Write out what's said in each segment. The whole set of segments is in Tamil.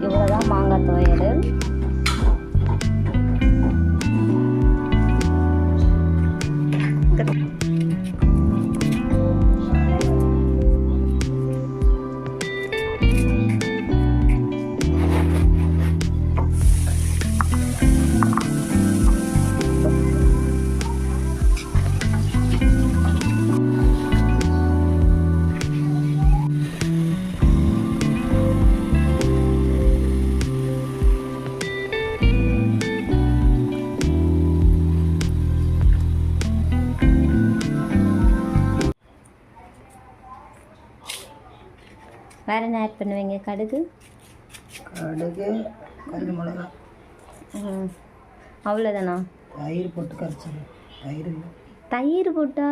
இவ்வளோதான் மாங்காய் துவையல். வேறு என்ன ஆட் பண்ணுவீங்க? கடுகு? கடுகு கல் மிளகா. அவ்வளோதானா தயிர் போட்டு கரைச்சது தயிர் தயிர் போட்டா?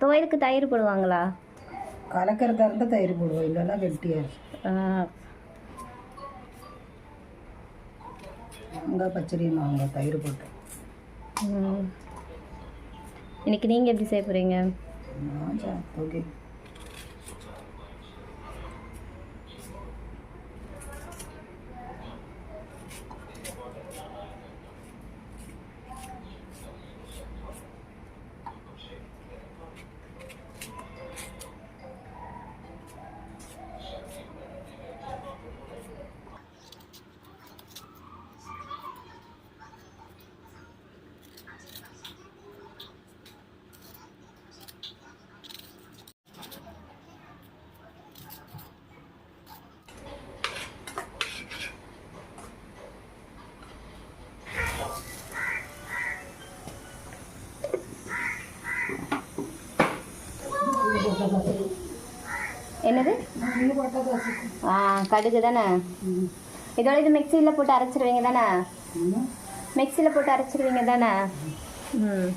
துவையலுக்கு தயிர் போடுவாங்களா? கலக்கிறதா இருந்தால் தயிர் போடுவோம். இல்லைன்னா கெட்டியாக ஆ, மாங்காய் பச்சடி மாங்காய் தயிர் போட்டு. இன்னைக்கு நீங்கள் எப்படி செய்ய போகிறீங்க நான் ஓகே என்னது? ஆ கடுகு தானே? இதோட இது மிக்சியில் போட்டு அரைச்சிருவீங்க தானே? மிக்சியில் போட்டு அரைச்சிருவீங்க தானே? ம்.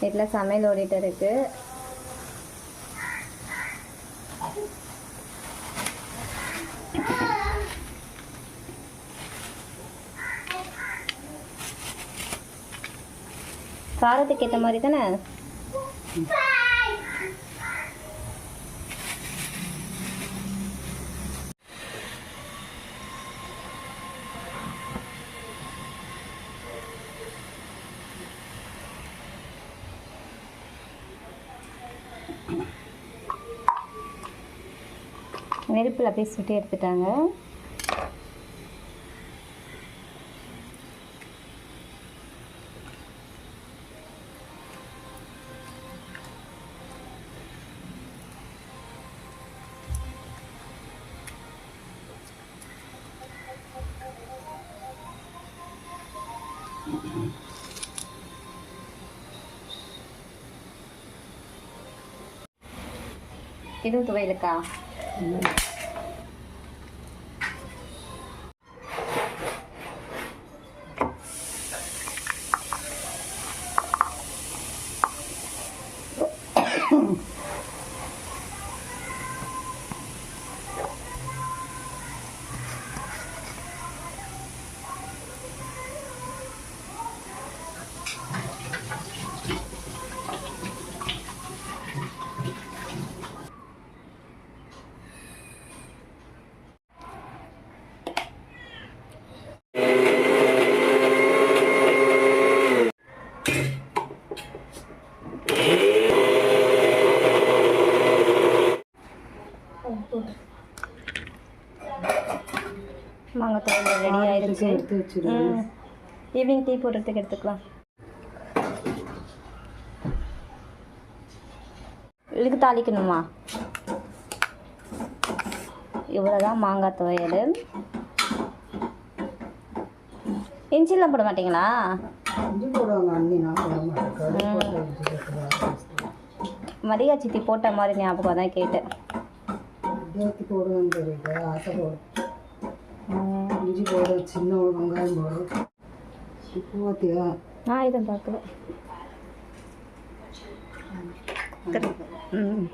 வீட்டில் சமையல் ஓடிட்டு இருக்கு. காரத்துக்கு ஏற்ற மாதிரி தானே? நெருப்பில் அப்படியே சுட்டி எடுத்துட்டாங்க. இதுவும் துவையலுக்கா? Amen. மாங்காய் துவையல் ரெடி ஆயிடுச்சு. எடுத்து வச்சிருக்கேன் ம். ஈவினிங் டீ போடுறதுக்கு எடுத்துக்கலாம். இதுக்கு தாளிக்கணுமா? இவ்வளோதான் மாங்காய் துவையல். இஞ்சிலாம் போட மாட்டீங்களா? மரியா சித்தி போட்ட மாதிரி ஞாபகம் தான் கேட்டேன். இஞ்சி போடும் சின்ன வெங்காயம் போடும் இப்போ பார்த்தியா நான் இதை பார்க்கல ம்.